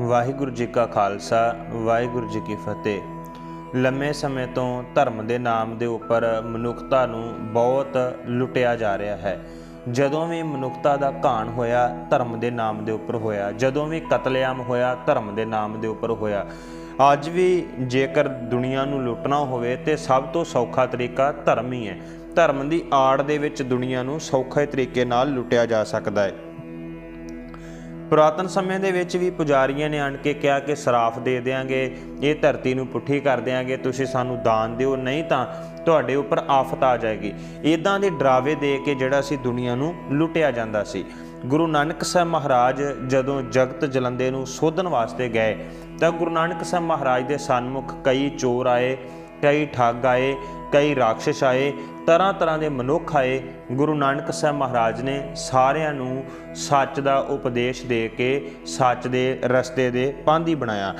ਵਾਹਿਗੁਰੂ ਜੀ ਕਾ ਖਾਲਸਾ, ਵਾਹਿਗੁਰੂ ਜੀ ਕੀ ਫਤਿਹ। ਲੰਮੇ ਸਮੇਂ ਤੋਂ ਧਰਮ ਦੇ ਨਾਮ ਦੇ ਉੱਪਰ ਮਨੁੱਖਤਾ ਨੂੰ ਬਹੁਤ ਲੁੱਟਿਆ ਜਾ ਰਿਹਾ ਹੈ। ਜਦੋਂ ਵੀ ਮਨੁੱਖਤਾ ਦਾ ਘਾਣ ਹੋਇਆ, ਧਰਮ ਦੇ ਨਾਮ ਦੇ ਉੱਪਰ ਹੋਇਆ। ਜਦੋਂ ਵੀ ਕਤਲੇਆਮ ਹੋਇਆ, ਧਰਮ ਦੇ ਨਾਮ ਦੇ ਉੱਪਰ ਹੋਇਆ। ਅੱਜ ਵੀ ਜੇਕਰ ਦੁਨੀਆ ਨੂੰ ਲੁੱਟਣਾ ਹੋਵੇ, ਤੇ ਸਭ ਤੋਂ ਸੌਖਾ ਤਰੀਕਾ ਧਰਮ ਹੀ ਹੈ। ਧਰਮ ਦੀ ਆੜ ਦੇ ਵਿੱਚ ਦੁਨੀਆ ਨੂੰ ਸੌਖੇ ਤਰੀਕੇ ਨਾਲ ਲੁੱਟਿਆ ਜਾ ਸਕਦਾ ਹੈ। ਪੁਰਾਤਨ ਸਮੇਂ ਦੇ ਵਿੱਚ ਵੀ ਪੁਜਾਰੀਆਂ ਨੇ ਆਣ ਕੇ ਕਿਹਾ ਕਿ ਸਰਾਫ ਦੇ ਦੇਾਂਗੇ ਇਹ ਧਰਤੀ ਨੂੰ ਪੁੱਠੀ ਕਰ ਦੇਾਂਗੇ ਤੁਸੀਂ ਸਾਨੂੰ ਦਾਨ ਦਿਓ, ਨਹੀਂ ਤਾਂ ਤੁਹਾਡੇ ਉੱਪਰ ਆਫਤ ਆ ਜਾਏਗੀ। ਇਦਾਂ ਦੇ ਡਰਾਵੇ ਦੇ ਕੇ ਜਿਹੜਾ ਸੀ ਦੁਨੀਆ ਨੂੰ ਲੁੱਟਿਆ ਜਾਂਦਾ ਸੀ। ਗੁਰੂ ਨਾਨਕ ਸਾਹਿਬ ਮਹਾਰਾਜ ਜਦੋਂ ਜਗਤ ਜਲੰਦੇ ਨੂੰ ਸੋਧਣ ਵਾਸਤੇ ਗਏ, ਤਾਂ ਗੁਰੂ ਨਾਨਕ ਸਾਹਿਬ ਮਹਾਰਾਜ ਦੇ ਸਨਮੁਖ ਕਈ ਚੋਰ ਆਏ, ਕਈ ਠੱਗ ਆਏ ਕਈ ਰਾਖਸ਼ ਆਏ, ਤਰ੍ਹਾਂ ਤਰ੍ਹਾਂ ਦੇ ਮਨੁੱਖ ਆਏ। ਗੁਰੂ ਨਾਨਕ ਸਾਹਿਬ ਮਹਾਰਾਜ ਨੇ ਸਾਰਿਆਂ ਨੂੰ ਸੱਚ ਦਾ ਉਪਦੇਸ਼ ਦੇ ਕੇ ਸੱਚ ਦੇ ਰਸਤੇ ਦੇ ਪਾਂਧੀ ਬਣਾਇਆ।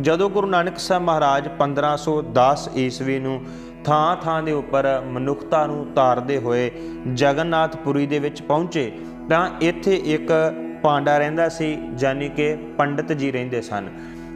ਜਦੋਂ ਗੁਰੂ ਨਾਨਕ ਸਾਹਿਬ ਮਹਾਰਾਜ 1510 ਈਸਵੀ ਨੂੰ ਥਾਂ ਥਾਂ ਦੇ ਉੱਪਰ ਮਨੁੱਖਤਾ ਨੂੰ ਤਾਰਦੇ ਹੋਏ ਜਗਨਨਾਥਪੁਰੀ ਦੇ ਵਿੱਚ ਪਹੁੰਚੇ, ਤਾਂ ਇੱਥੇ ਇੱਕ ਪਾਂਡਾ ਰਹਿੰਦਾ ਸੀ ਯਾਨੀ ਕਿ ਪੰਡਤ ਜੀ ਰਹਿੰਦੇ ਸਨ।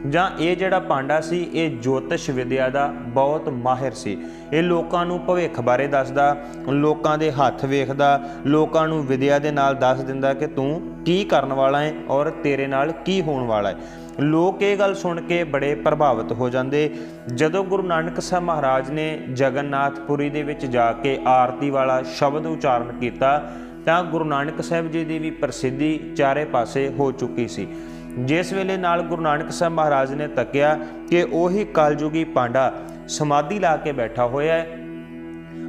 ਜਾਂ ਇਹ ਜਿਹੜਾ ਪਾਂਡਾ ਸੀ, ਇਹ ਜੋਤਿਸ਼ ਵਿਦਿਆ ਦਾ ਬਹੁਤ ਮਾਹਿਰ ਸੀ। ਇਹ ਲੋਕਾਂ ਨੂੰ ਭਵਿੱਖ ਬਾਰੇ ਦੱਸਦਾ, ਲੋਕਾਂ ਦੇ ਹੱਥ ਵੇਖਦਾ, ਲੋਕਾਂ ਨੂੰ ਵਿਦਿਆ ਦੇ ਨਾਲ ਦੱਸ ਦਿੰਦਾ ਕਿ ਤੂੰ ਕੀ ਕਰਨ ਵਾਲਾ ਹੈ ਔਰ ਤੇਰੇ ਨਾਲ ਕੀ ਹੋਣ ਵਾਲਾ ਹੈ ਲੋਕ ਇਹ ਗੱਲ ਸੁਣ ਕੇ ਬੜੇ ਪ੍ਰਭਾਵਿਤ ਹੋ ਜਾਂਦੇ। ਜਦੋਂ ਗੁਰੂ ਨਾਨਕ ਸਾਹਿਬ ਮਹਾਰਾਜ ਨੇ ਜਗਨਨਾਥਪੁਰੀ ਦੇ ਵਿੱਚ ਜਾ ਕੇ ਆਰਤੀ ਵਾਲਾ ਸ਼ਬਦ ਉਚਾਰਨ ਕੀਤਾ, ਤਾਂ ਗੁਰੂ ਨਾਨਕ ਸਾਹਿਬ ਜੀ ਦੀ ਵੀ ਪ੍ਰਸਿੱਧੀ ਚਾਰੇ ਪਾਸੇ ਹੋ ਚੁੱਕੀ ਸੀ। ਜਿਸ ਵੇਲੇ ਨਾਲ ਗੁਰੂ ਨਾਨਕ ਸਾਹਿਬ ਮਹਾਰਾਜ ਨੇ ਤੱਕਿਆ ਕਿ ਉਹੀ ਕਲਯੁਗੀ ਪਾਂਡਾ ਸਮਾਧੀ ਲਾ ਕੇ ਬੈਠਾ ਹੋਇਆ ਹੈ।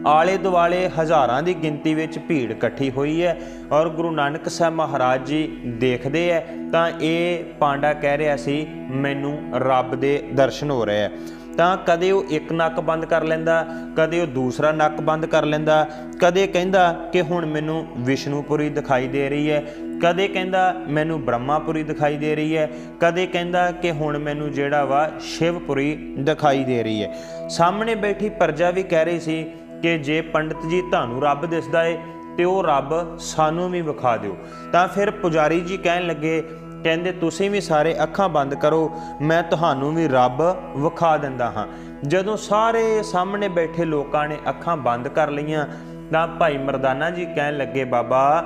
ਆਲੇ ਦੁਆਲੇ ਹਜ਼ਾਰਾਂ ਦੀ ਗਿਣਤੀ ਵਿੱਚ ਭੀੜ ਇਕੱਠੀ ਹੋਈ ਹੈ ਔਰ ਗੁਰੂ ਨਾਨਕ ਸਾਹਿਬ ਮਹਾਰਾਜ ਜੀ ਦੇਖਦੇ ਹੈ ਤਾਂ ਇਹ ਪਾਂਡਾ ਕਹਿ ਰਿਹਾ ਸੀ, ਮੈਨੂੰ ਰੱਬ ਦੇ ਦਰਸ਼ਨ ਹੋ ਰਹੇ ਹੈ। ਤਾਂ ਕਦੇ ਉਹ ਇੱਕ ਨੱਕ ਬੰਦ ਕਰ ਲੈਂਦਾ, ਕਦੇ ਉਹ ਦੂਸਰਾ ਨੱਕ ਬੰਦ ਕਰ ਲੈਂਦਾ, ਕਦੇ ਕਹਿੰਦਾ ਕਿ ਹੁਣ ਮੈਨੂੰ ਵਿਸ਼ਨੂਪੁਰੀ ਦਿਖਾਈ ਦੇ ਰਹੀ ਹੈ। ਕਦੇ ਕਹਿੰਦਾ ਮੈਨੂੰ ਬ੍ਰਹਮਾਪੁਰੀ ਦਿਖਾਈ ਦੇ ਰਹੀ ਹੈ, ਕਦੇ ਕਹਿੰਦਾ ਕਿ ਹੁਣ ਮੈਨੂੰ ਜਿਹੜਾ ਵਾ ਸ਼ਿਵਪੁਰੀ ਦਿਖਾਈ ਦੇ ਰਹੀ ਹੈ। ਸਾਹਮਣੇ ਬੈਠੀ ਪ੍ਰਜਾ ਵੀ ਕਹਿ ਰਹੀ ਸੀ ਕਿ ਜੇ ਪੰਡਤ ਜੀ ਤੁਹਾਨੂੰ ਰੱਬ ਦਿਸਦਾ ਏ, ਤੇ ਉਹ ਰੱਬ ਸਾਨੂੰ ਵੀ ਵਿਖਾ ਦਿਓ। ਤਾਂ ਫਿਰ ਪੁਜਾਰੀ ਜੀ ਕਹਿਣ ਲੱਗੇ, ਕਹਿੰਦੇ ਤੁਸੀਂ ਵੀ ਸਾਰੇ ਅੱਖਾਂ ਬੰਦ ਕਰੋ, ਮੈਂ ਤੁਹਾਨੂੰ ਵੀ ਰੱਬ ਵਿਖਾ ਦਿੰਦਾ ਹਾਂ। ਜਦੋਂ ਸਾਰੇ ਸਾਹਮਣੇ ਬੈਠੇ ਲੋਕਾਂ ਨੇ ਅੱਖਾਂ ਬੰਦ ਕਰ ਲਈਆਂ, ਤਾਂ ਭਾਈ ਮਰਦਾਨਾ ਜੀ ਕਹਿਣ ਲੱਗੇ, ਬਾਬਾ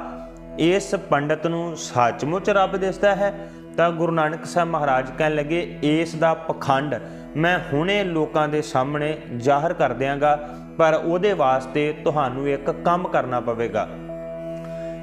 ਇਸ ਪੰਡਤ ਨੂੰ ਸੱਚਮੁੱਚ ਰੱਬ ਦਿਸਦਾ ਹੈ, ਤਾਂ ਗੁਰੂ ਨਾਨਕ ਸਾਹਿਬ ਮਹਾਰਾਜ ਕਹਿਣ ਲੱਗੇ, ਇਸ ਦਾ ਪਖੰਡ ਮੈਂ ਹੁਣੇ ਲੋਕਾਂ ਦੇ ਸਾਹਮਣੇ ਜ਼ਾਹਰ ਕਰ ਦਿਆਂਗਾ, ਪਰ ਉਹਦੇ ਵਾਸਤੇ ਤੁਹਾਨੂੰ ਇੱਕ ਕੰਮ ਕਰਨਾ ਪਵੇਗਾ।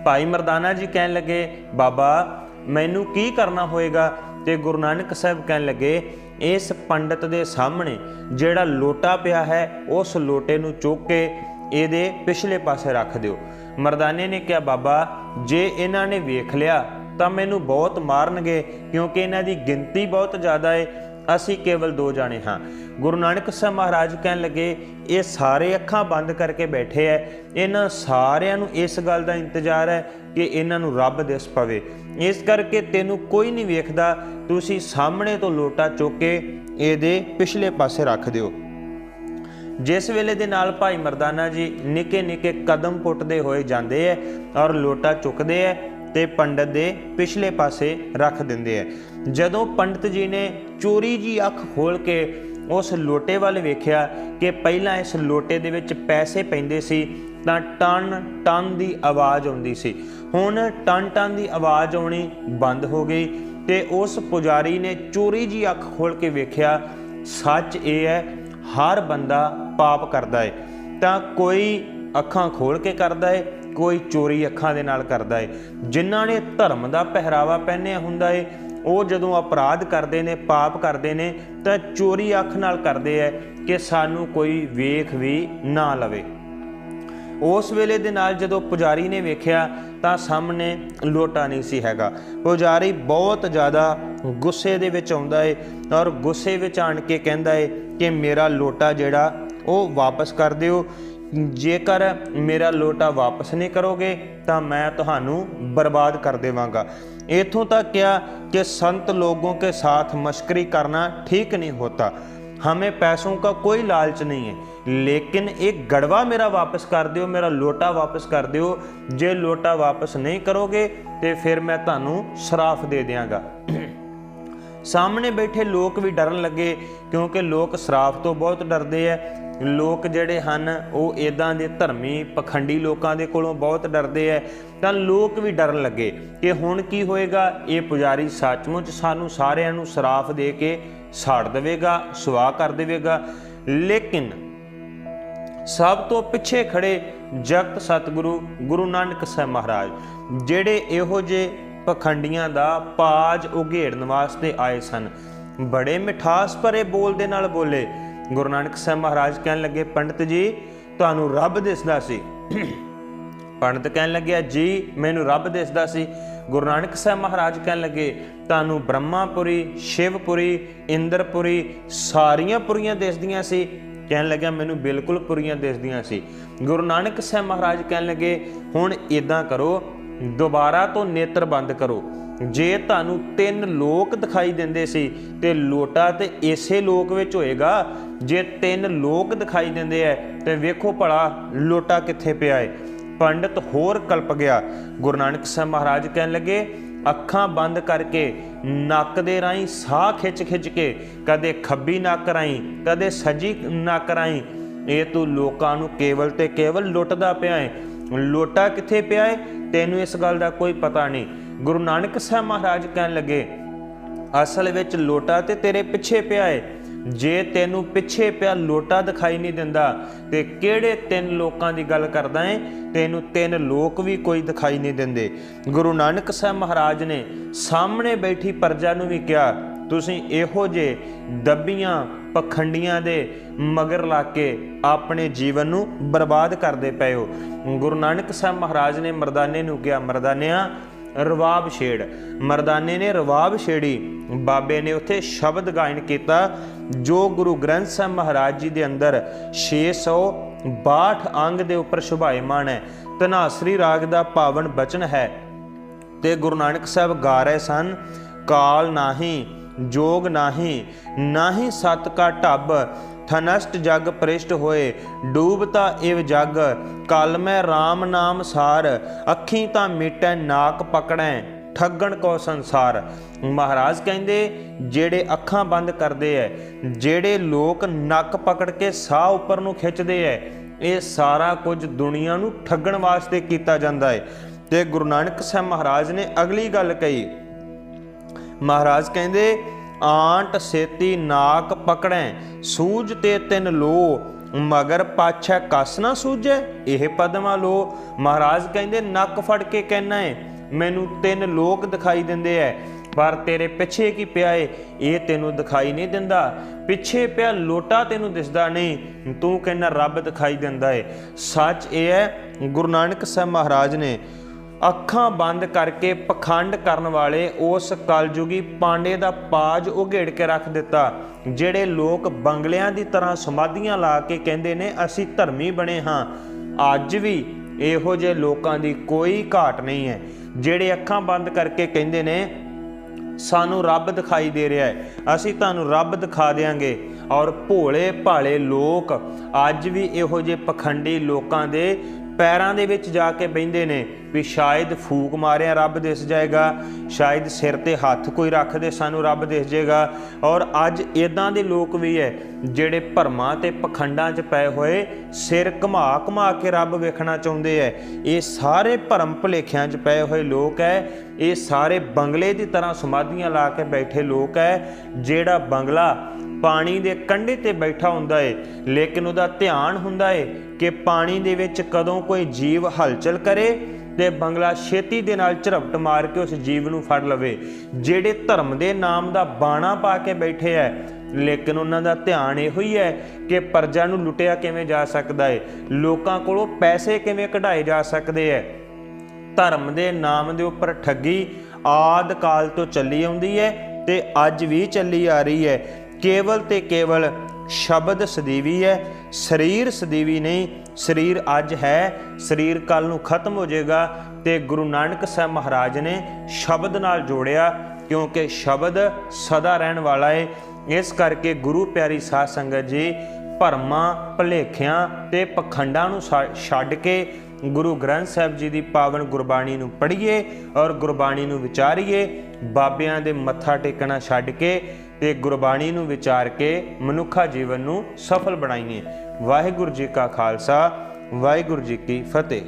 ਭਾਈ ਮਰਦਾਨਾ ਜੀ ਕਹਿਣ ਲੱਗੇ, ਬਾਬਾ, ਮੈਨੂੰ ਕੀ ਕਰਨਾ ਹੋਏਗਾ? ਤੇ ਗੁਰੂ ਨਾਨਕ ਸਾਹਿਬ ਕਹਿਣ ਲੱਗੇ, ਇਸ ਪੰਡਤ ਦੇ ਸਾਹਮਣੇ ਜਿਹੜਾ ਲੋਟਾ ਪਿਆ ਹੈ, ਉਸ ਲੋਟੇ ਨੂੰ ਚੁੱਕ ਕੇ ਇਹਦੇ ਪਿਛਲੇ ਪਾਸੇ ਰੱਖ ਦਿਓ। ਮਰਦਾਨੇ ਨੇ ਕਿਹਾ, ਬਾਬਾ ਜੇ ਇਹਨਾਂ ਨੇ ਵੇਖ ਲਿਆ, ਤਾਂ ਮੈਨੂੰ ਬਹੁਤ ਮਾਰਨਗੇ, ਕਿਉਂਕਿ ਇਹਨਾਂ ਦੀ ਗਿਣਤੀ ਬਹੁਤ ਜ਼ਿਆਦਾ ਏ। ਅਸੀਂ ਕੇਵਲ ਦੋ ਜਾਣੇ ਹਾਂ। ਗੁਰੂ ਨਾਨਕ ਸਾਹਿਬ ਮਹਾਰਾਜ ਕਹਿਣ ਲੱਗੇ, ਇਹ ਸਾਰੇ ਅੱਖਾਂ ਬੰਦ ਕਰਕੇ ਬੈਠੇ ਐ। ਇਹਨਾਂ ਸਾਰਿਆਂ ਨੂੰ ਇਸ ਗੱਲ ਦਾ ਇੰਤਜ਼ਾਰ ਹੈ ਕਿ ਇਹਨਾਂ ਨੂੰ ਰੱਬ ਦਿਸ ਪਵੇ। ਇਸ ਕਰਕੇ ਤੈਨੂੰ ਕੋਈ ਨਹੀਂ ਵੇਖਦਾ, ਤੁਸੀਂ ਸਾਹਮਣੇ ਤੋਂ ਲੋਟਾ ਚੁੱਕ ਕੇ ਇਹਦੇ ਪਿਛਲੇ ਪਾਸੇ ਰੱਖ ਦਿਓ। ਜਿਸ ਵੇਲੇ ਦੇ ਨਾਲ ਭਾਈ ਮਰਦਾਨਾ ਜੀ ਨਿੱਕੇ ਨਿੱਕੇ ਕਦਮ ਪੁੱਟਦੇ ਹੋਏ ਜਾਂਦੇ ਐ ਔਰ ਲੋਟਾ ਚੁੱਕਦੇ ਐ ਤੇ ਪੰਡਤ ਦੇ ਪਿਛਲੇ ਪਾਸੇ ਰੱਖ ਦਿੰਦੇ ਐ। ਜਦੋਂ ਪੰਡਤ ਜੀ ਨੇ ਚੋਰੀ ਜੀ ਅੱਖ ਖੋਲ ਕੇ ਉਸ ਲੋਟੇ ਵੱਲ ਵੇਖਿਆ ਕਿ ਪਹਿਲਾਂ ਇਸ ਲੋਟੇ ਦੇ ਵਿੱਚ ਪੈਸੇ ਪੈਂਦੇ ਸੀ, ਤਾਂ ਟਨ ਟਨ ਦੀ ਆਵਾਜ਼ ਆਉਂਦੀ ਸੀ। ਹੁਣ ਟਨ ਟਨ ਦੀ ਆਵਾਜ਼ ਆਉਣੀ ਬੰਦ ਹੋ ਗਈ ਤੇ ਉਸ ਪੁਜਾਰੀ ਨੇ ਚੋਰੀ ਜੀ ਅੱਖ ਖੋਲ ਕੇ ਵੇਖਿਆ, ਸੱਚ ਇਹ ਹੈ ਹਰ ਬੰਦਾ ਪਾਪ ਕਰਦਾ ਹੈ ਤਾਂ ਕੋਈ ਅੱਖਾਂ ਖੋਲ ਕੇ ਕਰਦਾ ਹੈ ਕੋਈ ਚੋਰੀ ਅੱਖਾਂ ਦੇ ਨਾਲ ਕਰਦਾ ਹੈ ਜਿਨ੍ਹਾਂ ਨੇ ਧਰਮ ਦਾ ਪਹਿਰਾਵਾ ਪਹਿਨਿਆ ਹੁੰਦਾ ਹੈ ਉਹ ਜਦੋਂ ਅਪਰਾਧ ਕਰਦੇ ਨੇ, ਪਾਪ ਕਰਦੇ ਨੇ, ਤਾਂ ਚੋਰੀ ਅੱਖ ਨਾਲ ਕਰਦੇ ਐ ਕਿ ਸਾਨੂੰ ਕੋਈ ਵੇਖ ਵੀ ਨਾ ਲਵੇ। ਉਸ ਵੇਲੇ ਦੇ ਨਾਲ ਜਦੋਂ ਪੁਜਾਰੀ ਨੇ ਵੇਖਿਆ, ਤਾਂ ਸਾਹਮਣੇ ਲੋਟਾ ਨਹੀਂ ਸੀ ਹੈਗਾ। ਪੁਜਾਰੀ ਬਹੁਤ ਜ਼ਿਆਦਾ ਗੁੱਸੇ ਦੇ ਵਿੱਚ ਆਉਂਦਾ ਏ ਔਰ ਗੁੱਸੇ ਵਿੱਚ ਆਣ ਕੇ ਕਹਿੰਦਾ ਏ ਕਿ ਮੇਰਾ ਲੋਟਾ ਜਿਹੜਾ ਉਹ ਵਾਪਸ ਕਰ ਦਿਓ ਜੇਕਰ ਮੇਰਾ ਲੋਟਾ ਵਾਪਸ ਨਹੀਂ ਕਰੋਗੇ ਤਾਂ ਮੈਂ ਤੁਹਾਨੂੰ ਬਰਬਾਦ ਕਰ ਦੇਵਾਂਗਾ ਇਥੋਂ तक किया कि संत लोगों के साथ मस्करी करना ठीक नहीं होता हमें पैसों का कोई लालच नहीं है लेकिन एक गड़वा मेरा वापस कर दियो मेरा लोटा वापस कर दियो जे लोटा वापस नहीं करोगे ਤੇ ਫਿਰ ਮੈਂ ਤੁਹਾਨੂੰ ਸ਼ਰਾਫ ਦੇ ਦਿਆਂਗਾ ਸਾਹਮਣੇ ਬੈਠੇ ਲੋਕ ਵੀ ਡਰਨ ਲੱਗੇ ਕਿਉਂਕਿ ਲੋਕ ਸਰਾਫ ਤੋਂ ਬਹੁਤ ਡਰਦੇ ਐ। ਲੋਕ ਜਿਹੜੇ ਹਨ, ਉਹ ਇਦਾਂ ਦੇ ਧਰਮੀ ਪਖੰਡੀ ਲੋਕਾਂ ਦੇ ਕੋਲੋਂ ਬਹੁਤ ਡਰਦੇ ਐ। ਤਾਂ ਲੋਕ ਵੀ ਡਰਨ ਲੱਗੇ ਕਿ ਹੁਣ ਕੀ ਹੋਏਗਾ? ਇਹ ਪੁਜਾਰੀ ਸੱਚਮੁੱਚ ਸਾਨੂੰ ਸਾਰਿਆਂ ਨੂੰ ਸਰਾਫ ਦੇ ਕੇ ਸਾੜ ਦੇਵੇਗਾ, ਸੁਆਹ ਕਰ ਦੇਵੇਗਾ। ਲੇਕਿਨ ਸਭ ਤੋਂ ਪਿੱਛੇ ਖੜੇ ਜਗਤ ਸਤਿਗੁਰੂ ਗੁਰੂ ਨਾਨਕ ਸਾਹਿਬ ਮਹਾਰਾਜ, ਜਿਹੜੇ ਇਹੋ ਜੇ ਪਖੰਡੀਆਂ ਦਾ ਪਾਜ ਉਘੇੜਨ ਵਾਸਤੇ ਆਏ ਸਨ। ਬੜੇ ਮਿਠਾਸ ਭਰੇ ਬੋਲ ਦੇ ਨਾਲ ਬੋਲੇ। ਗੁਰੂ ਨਾਨਕ ਸਾਹਿਬ ਮਹਾਰਾਜ ਕਹਿਣ ਲੱਗੇ, ਪੰਡਤ ਜੀ, ਤੁਹਾਨੂੰ ਰੱਬ ਦਿਸਦਾ ਸੀ। ਪੰਡਤ ਕਹਿਣ ਲੱਗਿਆ, ਜੀ, ਮੈਨੂੰ ਰੱਬ ਦਿਸਦਾ ਸੀ। ਗੁਰੂ ਨਾਨਕ ਸਾਹਿਬ ਮਹਾਰਾਜ ਕਹਿਣ ਲੱਗੇ, ਤੁਹਾਨੂੰ ਬ੍ਰਹਮਾਪੁਰੀ, ਸ਼ਿਵਪੁਰੀ, ਇੰਦਰਪੁਰੀ ਸਾਰੀਆਂ ਪੁਰੀਆਂ ਦਿਸਦੀਆਂ ਸੀ। ਕਹਿਣ ਲੱਗਿਆ, ਮੈਨੂੰ ਬਿਲਕੁਲ ਪੁਰੀਆਂ ਦਿਸਦੀਆਂ ਸੀ। ਗੁਰੂ ਨਾਨਕ ਸਾਹਿਬ ਮਹਾਰਾਜ ਕਹਿਣ ਲੱਗੇ, ਹੁਣ ਇਦਾਂ ਕਰੋ ਦੁਬਾਰਾ ਤੋਂ ਨੇਤਰ ਬੰਦ ਕਰੋ। ਜੇ ਤੁਹਾਨੂੰ ਤਿੰਨ ਲੋਕ ਦਿਖਾਈ ਦਿੰਦੇ ਸੀ ਤੇ ਲੋਟਾ ਤੇ ਇਸੇ ਲੋਕ ਵਿੱਚ ਹੋਏਗਾ, ਜੇ ਤਿੰਨ ਲੋਕ ਦਿਖਾਈ ਦਿੰਦੇ ਐ, ਤੇ ਵੇਖੋ ਭਲਾ ਲੋਟਾ ਕਿੱਥੇ ਪਿਆ ਏ। ਪੰਡਤ ਹੋਰ ਕਲਪ ਗਿਆ। ਗੁਰੂ ਨਾਨਕ ਸਾਹਿਬ ਮਹਾਰਾਜ ਕਹਿਣ ਲੱਗੇ, ਅੱਖਾਂ ਬੰਦ ਕਰਕੇ ਨੱਕ ਦੇ ਰਾਹੀਂ ਸਾਹ ਖਿੱਚ ਖਿੱਚ ਕੇ ਕਦੇ ਖੱਬੀ ਨੱਕ ਰਾਹੀਂ, ਕਦੇ ਸੱਜੀ ਨੱਕ ਰਾਹੀਂ, ਇਹ ਤੂੰ ਲੋਕਾਂ ਨੂੰ ਕੇਵਲ ਤੇ ਕੇਵਲ ਲੁੱਟਦਾ ਪਿਆ ਏ। ਲੋਟਾ ਕਿੱਥੇ ਪਿਆ ਏ? ਤੈਨੂੰ ਇਸ ਗੱਲ ਦਾ ਕੋਈ ਪਤਾ ਨਹੀਂ। ਗੁਰੂ ਨਾਨਕ ਸਾਹਿਬ ਮਹਾਰਾਜ ਕਹਿਣ ਲੱਗੇ, ਅਸਲ ਵਿੱਚ ਲੋਟਾ ਤੇ ਤੇਰੇ ਪਿੱਛੇ ਪਿਆ ਏ। ਜੇ ਤੈਨੂੰ ਪਿੱਛੇ ਪਿਆ ਲੋਟਾ ਦਿਖਾਈ ਨਹੀਂ ਦਿੰਦਾ, ਤੇ ਕਿਹੜੇ ਤਿੰਨ ਲੋਕਾਂ ਦੀ ਗੱਲ ਕਰਦਾ ਏ? ਤੈਨੂੰ ਤਿੰਨ ਲੋਕ ਵੀ ਕੋਈ ਦਿਖਾਈ ਨਹੀਂ ਦਿੰਦੇ। ਗੁਰੂ ਨਾਨਕ ਸਾਹਿਬ ਮਹਾਰਾਜ ਨੇ ਸਾਹਮਣੇ ਬੈਠੀ ਪਰਜਾ ਨੂੰ ਵੀ ਕਿਹਾ, ਤੁਸੀਂ ਇਹੋ ਜੇ ਦੱਬੀਆਂ ਪਖੰਡੀਆਂ ਦੇ ਮਗਰ ਲਾ ਕੇ ਆਪਣੇ ਜੀਵਨ ਨੂੰ ਬਰਬਾਦ ਕਰਦੇ ਪਏ ਹੋ। ਗੁਰੂ ਨਾਨਕ ਸਾਹਿਬ ਮਹਾਰਾਜ ਨੇ ਮਰਦਾਨੇ ਨੂੰ ਕਿਹਾ, ਮਰਦਾਨਿਆਂ, ਰਵਾਬ ਛੇੜ। ਮਰਦਾਨੇ ਨੇ ਰਵਾਬ ਛੇੜੀ। ਬਾਬੇ ਨੇ ਉੱਥੇ ਸ਼ਬਦ ਗਾਇਨ ਕੀਤਾ, ਜੋ ਗੁਰੂ ਗ੍ਰੰਥ ਸਾਹਿਬ ਮਹਾਰਾਜ ਜੀ ਦੇ ਅੰਦਰ 662 ਅੰਗ ਦੇ ਉੱਪਰ ਸ਼ੁਭਾਇਮਾਨ ਹੈ। ਤਨਾਸਰੀ ਰਾਗ ਦਾ ਪਾਵਨ ਬਚਨ ਹੈ। ਤੇ ਗੁਰੂ ਨਾਨਕ ਸਾਹਿਬ ਗਾ ਰਹੇ ਸਨ, ਕਾਲ ਨਾਹੀ ਜੋਗ ਨਾਹੀ ਨਾਹੀ ਸਤ ਕਾ ਢੱਬ, ਥਨਸ਼ਟ ਜਗ ਪ੍ਰਿਸ਼ਟ ਹੋਏ ਡੂਬਤਾ ਇਵ ਜਗ, ਕਲ ਮੈਂ RAM ਨਾਮ ਸਾਰ, ਅੱਖੀ ਤਾਂ ਮੀਟੈ ਨਾਕ ਪਕੜੈ, ਠੱਗਣ ਕੋ ਸੰਸਾਰ। ਮਹਾਰਾਜ ਕਹਿੰਦੇ, ਜਿਹੜੇ ਅੱਖਾਂ ਬੰਦ ਕਰਦੇ ਐ, ਜਿਹੜੇ ਲੋਕ ਨੱਕ ਪਕੜ ਕੇ ਸਾਹ ਉੱਪਰ ਨੂੰ ਖਿੱਚਦੇ ਐ, ਇਹ ਸਾਰਾ ਕੁਝ ਦੁਨੀਆ ਨੂੰ ਠੱਗਣ ਵਾਸਤੇ ਕੀਤਾ ਜਾਂਦਾ ਹੈ ਤੇ ਗੁਰੂ ਨਾਨਕ ਸਾਹਿਬ ਮਹਾਰਾਜ ਨੇ ਅਗਲੀ ਗੱਲ ਕਹੀ ਮਹਾਰਾਜ ਕਹਿੰਦੇ, ਆਂਟ ਸੇਤੀ ਨਾਕ ਪਕੜੈ ਸੂਝ ਤੇ ਤਿੰਨ ਲੋ, ਮਗਰ ਪਾਛੈ ਕਸ ਨਾ ਸੂਝੈ ਇਹ ਪਦਮਾ ਲੋ, ਮਹਾਰਾਜ ਕਹਿੰਦੇ, ਨੱਕ ਫੜ ਕੇ ਕਹਿਣਾ ਹੈ ਮੈਨੂੰ ਤਿੰਨ ਲੋਕ ਦਿਖਾਈ ਦਿੰਦੇ ਐ, ਪਰ ਤੇਰੇ ਪਿੱਛੇ ਕੀ ਪਿਆ ਏ? ਇਹ ਤੈਨੂੰ ਦਿਖਾਈ ਨਹੀਂ ਦਿੰਦਾ। ਪਿੱਛੇ ਪਿਆ ਲੋਟਾ ਤੈਨੂੰ ਦਿਸਦਾ ਨਹੀਂ, ਤੂੰ ਕਹਿੰਦਾ, ਰੱਬ ਦਿਖਾਈ ਦਿੰਦਾ ਏ। ਸੱਚ ਇਹ ਹੈ ਗੁਰੂ ਨਾਨਕ ਸਾਹਿਬ ਮਹਾਰਾਜ ਨੇ ਅੱਖਾਂ ਬੰਦ ਕਰਕੇ ਪਖੰਡ ਕਰਨ ਵਾਲੇ ਉਸ ਕਲਯੁਗੀ ਪਾਂਡੇ ਦਾ ਪਾਜ ਉਘੇੜ ਕੇ ਰੱਖ ਦਿੱਤਾ, ਜਿਹੜੇ ਲੋਕ ਬੰਗਲਿਆਂ ਦੀ ਤਰ੍ਹਾਂ ਸਮਾਧੀਆਂ ਲਾ ਕੇ ਕਹਿੰਦੇ ਨੇ, ਅਸੀਂ ਧਰਮੀ ਬਣੇ ਹਾਂ। ਅੱਜ ਵੀ ਇਹੋ ਜਿਹੇ ਲੋਕਾਂ ਦੀ ਕੋਈ ਘਾਟ ਨਹੀਂ ਹੈ, ਜਿਹੜੇ ਅੱਖਾਂ ਬੰਦ ਕਰਕੇ ਕਹਿੰਦੇ ਨੇ, ਸਾਨੂੰ ਰੱਬ ਦਿਖਾਈ ਦੇ ਰਿਹਾ ਹੈ, ਅਸੀਂ ਤੁਹਾਨੂੰ ਰੱਬ ਦਿਖਾ ਦੇਾਂਗੇ ਔਰ ਭੋਲੇ ਭਾਲੇ ਲੋਕ ਅੱਜ ਵੀ ਇਹੋ ਜਿਹੇ ਪਖੰਡੀ ਲੋਕਾਂ ਦੇ ਪੈਰਾਂ ਦੇ ਵਿੱਚ ਜਾ ਕੇ ਬੈੰਦੇ ਨੇ ਵੀ ਸ਼ਾਇਦ ਫੂਕ ਮਾਰਿਆ ਰੱਬ ਦਿਸ ਜਾਏਗਾ, ਸ਼ਾਇਦ ਸਿਰ ਤੇ ਹੱਥ ਕੋਈ ਰੱਖ ਦੇ ਸਾਨੂੰ ਰੱਬ ਦਿਸ ਜਾਏਗਾ। ਔਰ ਅੱਜ ਇਦਾਂ ਦੇ ਲੋਕ ਵੀ ਹੈ ਜਿਹੜੇ ਭਰਮਾਂ ਤੇ ਪਖੰਡਾਂ 'ਚ ਪਏ ਹੋਏ, ਸਿਰ ਘੁਮਾ ਘੁਮਾ ਕੇ ਰੱਬ ਵੇਖਣਾ ਚਾਹੁੰਦੇ ਐ। ਇਹ ਸਾਰੇ ਭਰਮ ਭੁਲੇਖਿਆਂ 'ਚ ਪਏ ਹੋਏ ਲੋਕ ਐ, ਇਹ ਸਾਰੇ ਬੰਗਲੇ ਦੀ ਤਰ੍ਹਾਂ ਸਮਾਧੀਆਂ ਲਾ ਕੇ ਬੈਠੇ ਲੋਕ ਐ, ਜਿਹੜਾ ਬੰਗਲਾ ਪਾਣੀ ਦੇ ਕੰਢੇ ਤੇ ਬੈਠਾ ਹੁੰਦਾ ਏ, ਲੇਕਿਨ ਉਹਦਾ ਧਿਆਨ ਹੁੰਦਾ ਏ ਕਿ ਪਾਣੀ ਦੇ ਵਿੱਚ ਕਦੋਂ ਕੋਈ ਜੀਵ ਹਲਚਲ ਕਰੇ ਤੇ ਬੰਗਲਾ ਛੇਤੀ ਦੇ ਨਾਲ ਝਰਪਟ ਮਾਰ ਕੇ ਉਸ ਜੀਵ ਨੂੰ ਫੜ ਲਵੇ। ਜਿਹੜੇ ਧਰਮ ਦੇ ਨਾਮ ਦਾ ਬਾਣਾ ਪਾ ਕੇ ਬੈਠੇ ਐ, ਲੇਕਿਨ ਉਹਨਾਂ ਦਾ ਧਿਆਨ ਇਹੋ ਹੀ ਹੈ ਕਿ ਪਰਜਾ ਨੂੰ ਲੁੱਟਿਆ ਕਿਵੇਂ ਜਾ ਸਕਦਾ ਹੈ ਲੋਕਾਂ ਕੋਲੋਂ ਪੈਸੇ ਕਿਵੇਂ ਕਢਾਏ ਜਾ ਸਕਦੇ ਐ। ਧਰਮ ਦੇ ਨਾਮ ਦੇ ਉੱਪਰ ਠੱਗੀ ਆਦ ਕਾਲ ਤੋਂ ਚੱਲੀ ਆਉਂਦੀ ਹੈ ਤੇ ਅੱਜ ਵੀ ਚੱਲੀ ਆ ਰਹੀ ਹੈ ਕੇਵਲ ਤੇ ਕੇਵਲ ਸ਼ਬਦ ਸਦੀਵੀ ਹੈ, ਸਰੀਰ ਸਦੀਵੀ ਨਹੀਂ, ਸਰੀਰ ਅੱਜ ਹੈ, ਸਰੀਰ ਕੱਲ ਨੂੰ ਖਤਮ ਹੋ ਜਾਏਗਾ ਤੇ ਗੁਰੂ ਨਾਨਕ ਸਾਹਿਬ ਮਹਾਰਾਜ ਨੇ ਸ਼ਬਦ ਨਾਲ ਜੋੜਿਆ ਕਿਉਂਕਿ ਸ਼ਬਦ ਸਦਾ ਰਹਿਣ ਵਾਲਾ ਹੈ ਇਸ ਕਰਕੇ ਗੁਰੂ ਪਿਆਰੀ ਸਾਧ ਸੰਗਤ ਜੀ ਭਰਮਾਂ, ਭਲੇਖਿਆਂ ਤੇ ਪਖੰਡਾਂ ਨੂੰ ਛੱਡ ਕੇ ਗੁਰੂ ਗ੍ਰੰਥ ਸਾਹਿਬ ਜੀ ਦੀ ਪਾਵਨ ਗੁਰਬਾਣੀ ਨੂੰ ਪੜ੍ਹੀਏ ਔਰ ਗੁਰਬਾਣੀ ਨੂੰ ਵਿਚਾਰੀਏ, ਬਾਬਿਆਂ ਦੇ ਮੱਥਾ ਟੇਕਣਾ ਛੱਡ ਕੇ ਤੇ ਗੁਰਬਾਣੀ ਨੂੰ ਵਿਚਾਰ ਕੇ ਮਨੁੱਖਾ ਜੀਵਨ ਨੂੰ ਸਫਲ ਬਣਾਈਏ। ਵਾਹਿਗੁਰੂ ਜੀ ਕਾ ਖਾਲਸਾ, ਵਾਹਿਗੁਰੂ ਜੀ ਕੀ ਫਤਿਹ।